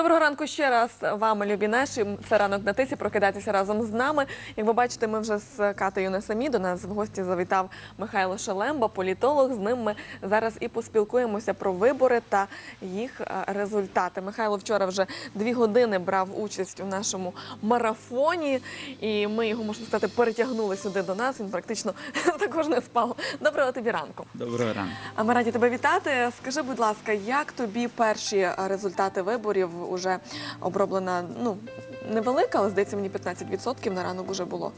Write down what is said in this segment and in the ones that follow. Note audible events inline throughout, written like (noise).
Доброго ранку ще раз вам, любі наші. Це ранок на тисі. Прокидайтеся разом з нами. Як ви бачите, ми вже з Катею не самі. До нас в гості завітав Михайло Шелемба, політолог. З ним ми зараз і поспілкуємося про вибори та їх е, результати. Михайло вчора вже дві години брав участь у нашому марафоні, і ми його можна сказати перетягнули сюди до нас. Він практично (laughs) також не спав. Доброго тобі ранку. Доброго ранку. А ми раді тебе вітати. Скажи, будь ласка, як тобі перші результати виборів уже оброблена? Ну невелика, але здається, мені 15% на ранок уже було.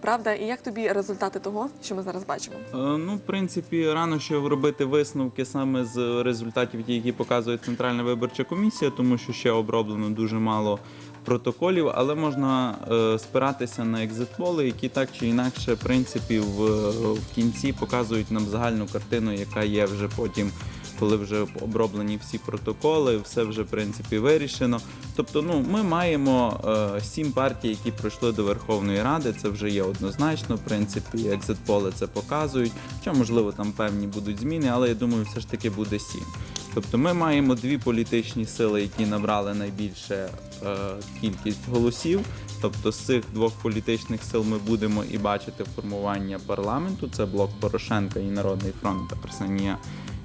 Правда, і як тобі результати того, що ми зараз бачимо? Е, Ну, в принципі, рано ще робити висновки саме з результатів, які показує Центральна виборча комісія, тому що ще оброблено дуже мало протоколів, але можна е, спиратися на екзитполи, які так чи інакше, в принципі, в, в кінці показують нам загальну картину, яка є вже потім. Коли вже оброблені всі протоколи, все вже в принципі вирішено. Тобто, ну ми маємо е, сім партій, які пройшли до Верховної Ради. Це вже є однозначно. В принципі, екзитполи це показують. Що можливо, там певні будуть зміни, але я думаю, все ж таки буде сім. Тобто, ми маємо дві політичні сили, які набрали найбільше е, кількість голосів. Тобто з цих двох політичних сил ми будемо і бачити формування парламенту. Це блок Порошенка і Народний фронт Арсенія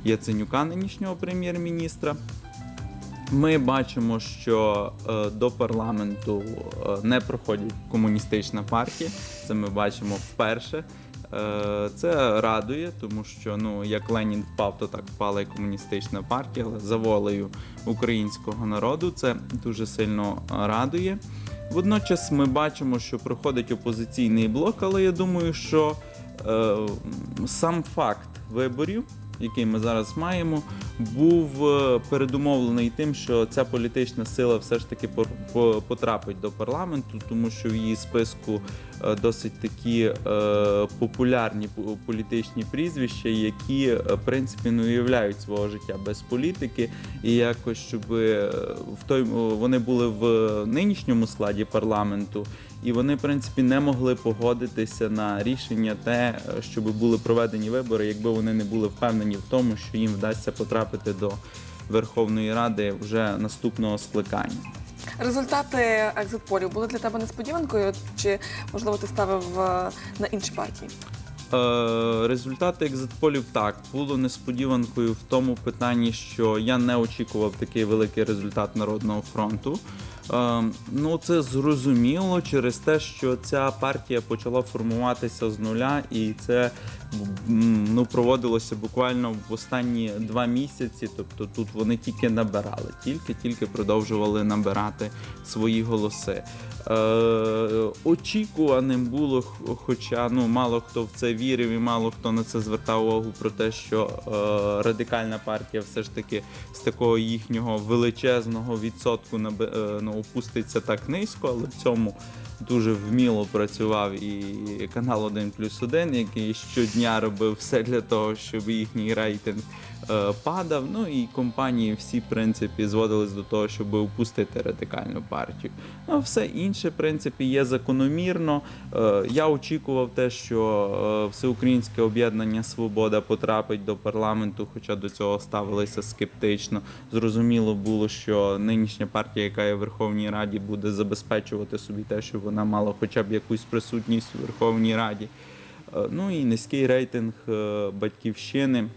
Яценюка, нинішнього прем'єр-міністра. Ми бачимо, що е, до парламенту е, не проходить комуністична партія. Це ми бачимо вперше. Е, це радує, тому що ну як Ленін впав, то так впала і комуністична партія, але за волею українського народу це дуже сильно радує. Водночас ми бачимо, що проходить опозиційний блок, але я думаю, що е, сам факт виборів, який ми зараз маємо, був е, передумовлений тим, що ця політична сила все ж таки потрапить до парламенту, тому що в її списку е, досить такі е, популярні політичні прізвища, які в принципі не уявляють свого життя без політики, і якось щоб в той вони були в нинішньому складі парламенту. І вони, в принципі, не могли погодитися на рішення те, щоб були проведені вибори, якби вони не були впевнені в тому, що їм вдасться потрапити до Верховної Ради вже наступного скликання. Результати екзитполів були для тебе несподіванкою, чи можливо ти ставив е, на інші партії? Е, результати екзитполів так було несподіванкою в тому питанні, що я не очікував такий великий результат Народного фронту. Е, ну це зрозуміло через те, що ця партія почала формуватися з нуля, і це ну проводилося буквально в останні два місяці. Тобто тут вони тільки набирали, тільки-тільки продовжували набирати свої голоси. Е, очікуваним було, хоча ну мало хто в це вірив і мало хто на це звертав увагу про те, що е, радикальна партія все ж таки з такого їхнього величезного відсотку наби- е, ну, опуститься так низько, але в цьому дуже вміло працював і канал 1 плюс 1, який щодня робив все для того, щоб їхній рейтинг падав. Ну і компанії всі, в принципі, зводились до того, щоб упустити радикальну партію. Ну, все інше, в принципі, є закономірно. Е, я очікував те, що е, Всеукраїнське об'єднання Свобода потрапить до парламенту, хоча до цього ставилися скептично. Зрозуміло було, що нинішня партія, яка є в Верховній Раді, буде забезпечувати собі те, щоб вона мала хоча б якусь присутність у Верховній Раді. Е, Ну і низький рейтинг е, батьківщини.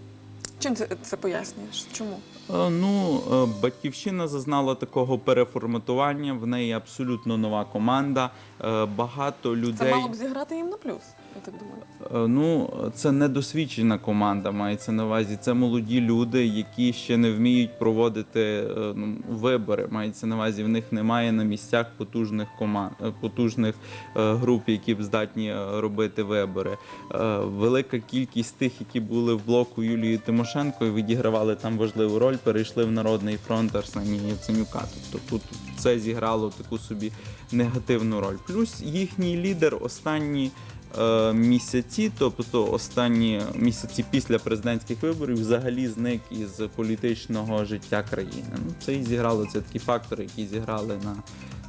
Чим це, це пояснюєш? Чому? Е, Ну, е, батьківщина зазнала такого переформатування. В неї абсолютно нова команда. Багато Багато Це людей. мало б зіграти їм на плюс, так думаю. Е, Ну, це недосвідчена команда, мається на увазі. Це молоді люди, які ще не вміють проводити е, ну, вибори. Мається на увазі, в них немає на місцях потужних команд, е, потужних груп, які б здатні робити вибори. Велика кількість тих, які були в блоку Юлії Тимошенко і відігравали там важливу роль, перейшли в Народний фронт Арсенія Яценюка. Тобто тут це зіграло таку собі негативну роль. Плюс їхній лідер останні місяці, тобто останні місяці після президентських виборів, взагалі зник із політичного життя країни. Ну це і зіграло це такі фактори, які зіграли на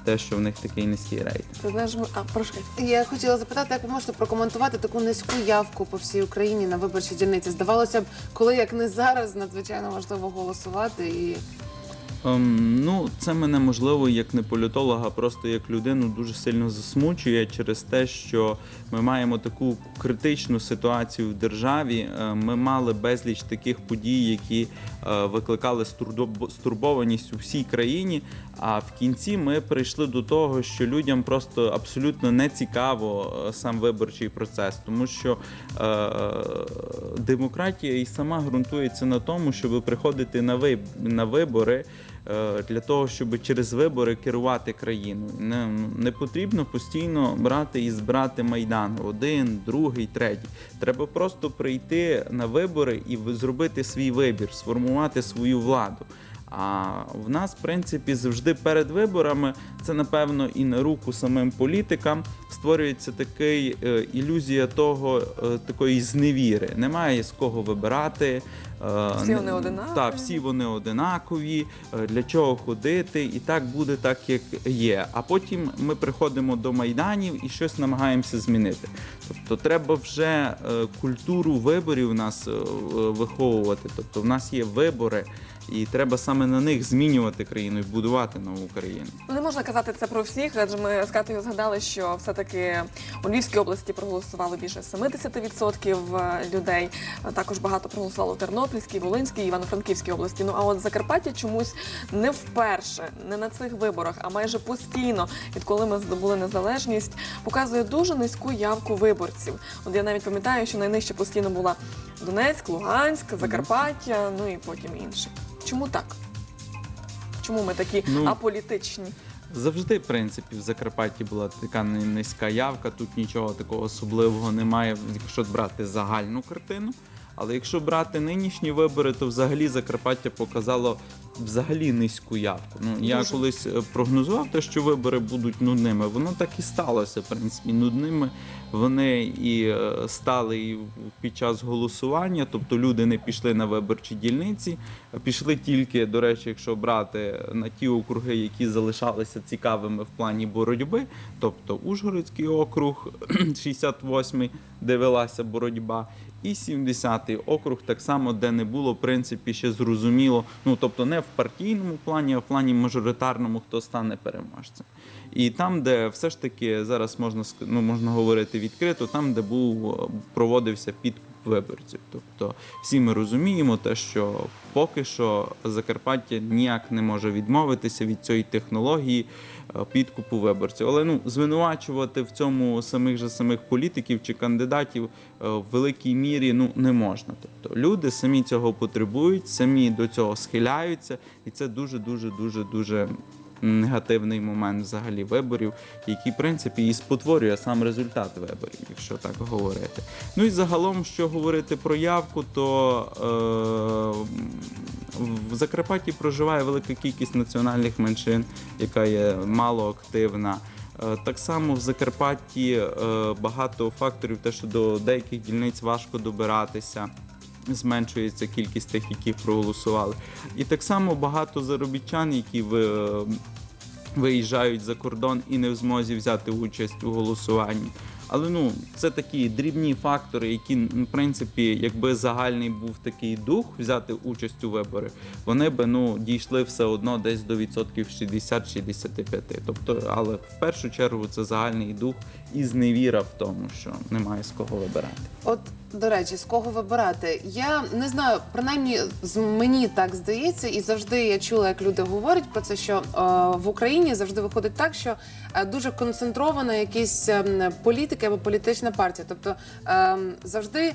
те, що в них такий низький рейтинг. Ти знаєш, а прошу. Я хотіла запитати, як ви можете прокоментувати таку низьку явку по всій Україні на виборчій дільниці? Здавалося б, коли як не зараз, надзвичайно важливо голосувати і Ем, ну, це мене можливо як не політолога, просто як людину дуже сильно засмучує через те, що ми маємо таку критичну ситуацію в державі. Е, Ми мали безліч таких подій, які е, викликали стурбованість у всій країні. А в кінці ми прийшли до того, що людям просто абсолютно не цікаво е, сам виборчий процес, тому що е, демократія і сама ґрунтується на тому, щоб приходити на виб- на вибори. Е, Для того щоб через вибори керувати країною, не, не потрібно постійно брати і збирати майдан один, другий, третій. Треба просто прийти на вибори і зробити свій вибір, сформувати свою владу. А в нас, в принципі, завжди перед виборами це напевно і на руку самим політикам створюється такий е, ілюзія того, е, такої зневіри. Немає з кого вибирати. е, Всі вони одинакові. Так, всі вони одинакові. Для чого ходити? І так буде так, як є. А потім ми приходимо до майданів і щось намагаємося змінити. Тобто, треба вже культуру виборів у нас виховувати. Тобто, в нас є вибори. І треба саме на них змінювати країну і будувати нову країну. Ну, не можна казати це про всіх, адже ми з Катею згадали, що все-таки у Львівській області проголосувало більше 70% людей. Також багато проголосувало в Тернопільській, Волинській, Івано-Франківській області. Ну а от Закарпаття чомусь не вперше, не на цих виборах, а майже постійно, відколи ми здобули незалежність, показує дуже низьку явку виборців. От я навіть пам'ятаю, що найнижче постійно була Донецьк, Луганськ, Закарпаття, ну і потім інші. Чому так? Чому ми такі Ну, аполітичні? Завжди, в принципі, в Закарпатті була така ни- низька явка. Тут нічого такого особливого немає, якщо брати загальну картину. Але якщо брати нинішні вибори, то взагалі Закарпаття показало взагалі низьку явку. Ну я Дуже. колись е, прогнозував те, що вибори будуть нудними. Воно так і сталося. В принципі, нудними вони і е, стали під час голосування. Тобто люди не пішли на виборчі дільниці, а пішли тільки, до речі, якщо брати на ті округи, які залишалися цікавими в плані боротьби. Тобто Ужгородський округ, (clears throat) 68-й, де велася боротьба. І 70-й округ, так само, де не було, в принципі, ще зрозуміло, ну тобто не в партійному плані, а в плані мажоритарному, хто стане переможцем. І там, де все ж таки зараз можна ну, можна говорити відкрито, там, де був проводився підкуп виборців. Тобто всі ми розуміємо те, що поки що Закарпаття ніяк не може відмовитися від цієї технології е, підкупу виборців. Але ну звинувачувати в цьому самих же самих політиків чи кандидатів е, в великій мірі ну не можна. Тобто люди самі цього потребують, самі до цього схиляються, і це дуже дуже дуже дуже негативний момент взагалі виборів, який, в принципі, і спотворює сам результат виборів, якщо так говорити. Ну і загалом, що говорити про явку, то е, в Закарпатті проживає велика кількість національних меншин, яка є мало активна. Е, Так само в Закарпатті е, багато факторів, те, що до деяких дільниць важко добиратися зменшується кількість тих, які проголосували. І так само багато заробітчан, які ви, е, виїжджають за кордон і не в змозі взяти участь у голосуванні. Але ну це такі дрібні фактори, які ну, в принципі, якби загальний був такий дух взяти участь у вибори, вони би ну дійшли все одно десь до відсотків 60-65. Тобто, але в першу чергу це загальний дух і зневіра в тому, що немає з кого вибирати. От до речі, з кого вибирати? Я не знаю, принаймні з мені так здається, і завжди я чула, як люди говорять про це, що е, в Україні завжди виходить так, що е, дуже концентрована якісь е, політики або політична партія. Тобто е, завжди.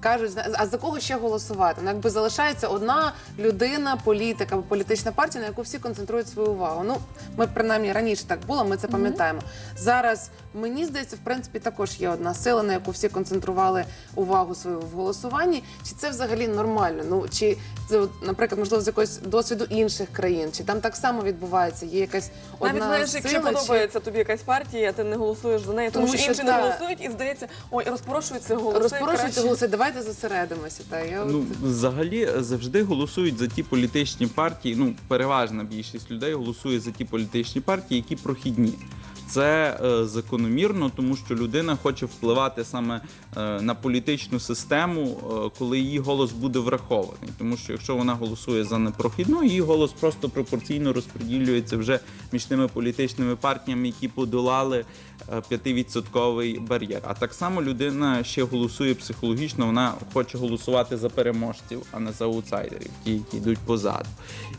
Кажуть, а за кого ще голосувати? Ну, якби залишається одна людина, політика або політична партія, на яку всі концентрують свою увагу. Ну, ми принаймні раніше так було, ми це пам'ятаємо. Зараз мені здається, в принципі, також є одна сила, на яку всі концентрували увагу свою в голосуванні. Чи це взагалі нормально? Ну чи це, наприклад, можливо, з якогось досвіду інших країн, чи там так само відбувається? Є якась одна Навіть знаєш, сила, якщо чи- подобається тобі якась партія, ти не голосуєш за неї, тому, Тому що інші не голосують, і здається, ой, розпорошуються голоси. розпорушуються краще. голоси. Давайте зосередимося. Та я Ну, от... взагалі завжди голосують за ті політичні партії. Ну, переважна більшість людей голосує за ті політичні партії, які прохідні. Це е, закономірно, тому що людина хоче впливати саме е, на політичну систему, е, коли її голос буде врахований. Тому що якщо вона голосує за непрохідну, її голос просто пропорційно розподілюється вже між тими політичними партіями, які подолали е, 5% бар'єр. А так само людина ще голосує психологічно, вона хоче голосувати за переможців, а не за аутсайдерів, ті, які йдуть позаду.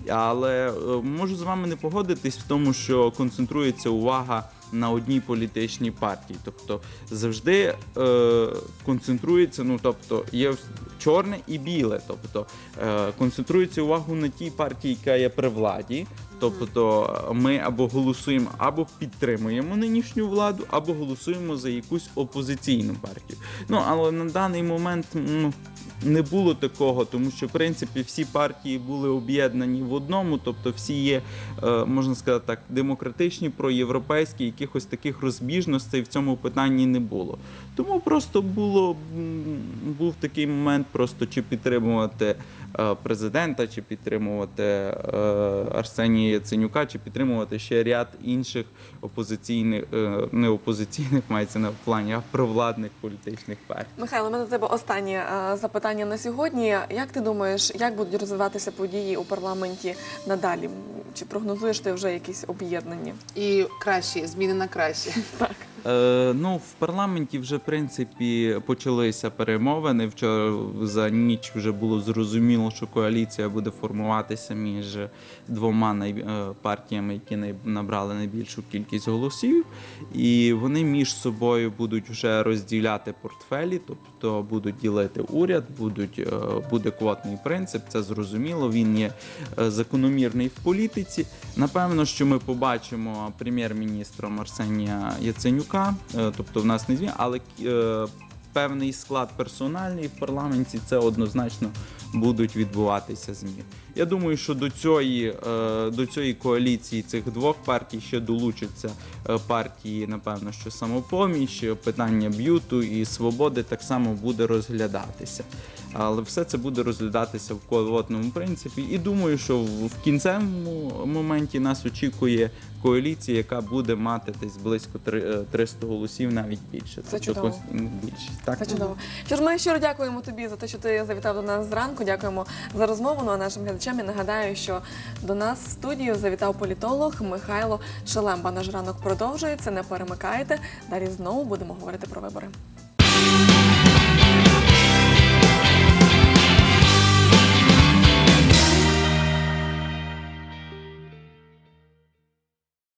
Але можу з вами не погодитись в тому, що концентрується увага на одній політичній партії. Тобто завжди е, концентрується, ну тобто є чорне і біле. Тобто е, концентрується увагу на тій партії, яка є при владі. Тобто ми або голосуємо, або підтримуємо нинішню владу, або голосуємо за якусь опозиційну партію. Ну але на даний момент ну, не було такого, тому що в принципі всі партії були об'єднані в одному, тобто всі є, е, можна сказати так, демократичні, проєвропейські, якихось таких розбіжностей в цьому питанні не було. Тому просто було був такий момент, просто чи підтримувати президента, чи підтримувати е, Арсенія Яценюка, чи підтримувати ще ряд інших опозиційних, е, не опозиційних, мається на плані, а провладних політичних партій. Михайло, у мене до тебе останнє е, запитання на сьогодні. Як ти думаєш, як будуть розвиватися події у парламенті надалі? Чи прогнозуєш ти вже якісь об'єднання? І кращі, зміни на краще. Е, ну, в парламенті вже в принципі почалися перемовини. Вчора за ніч вже було зрозуміло, що коаліція буде формуватися між двома е, партіями, які набрали найбільшу кількість голосів, і вони між собою будуть вже розділяти портфелі, тобто будуть ділити уряд, будуть е, буде квотний принцип. Це зрозуміло. Він є е, закономірний в політиці. Напевно, що ми побачимо прем'єр-міністром Арсенія Яценюка, е, тобто в нас не зві, але е, певний склад персональний в парламенті це однозначно будуть відбуватися зміни. Я думаю, що до цієї, е, до цієї коаліції цих двох партій ще долучаться партії, напевно, що самопоміч, питання б'юту і свободи так само буде розглядатися. Але все це буде розглядатися в квотному принципі. І думаю, що в кінцевому моменті нас очікує коаліція, яка буде мати десь близько три- е, 300 голосів, навіть більше. Це Тобто чудово. більшість. Так? Це чудово. Що ж, ми щиро дякуємо тобі за те, що ти завітав до нас зранку. Дякуємо за розмову. Ну а нашим глядачам я нагадаю, що до нас в студію завітав політолог Михайло Шелемба. Наш ранок продовжується. Не перемикайте. Далі знову будемо говорити про вибори.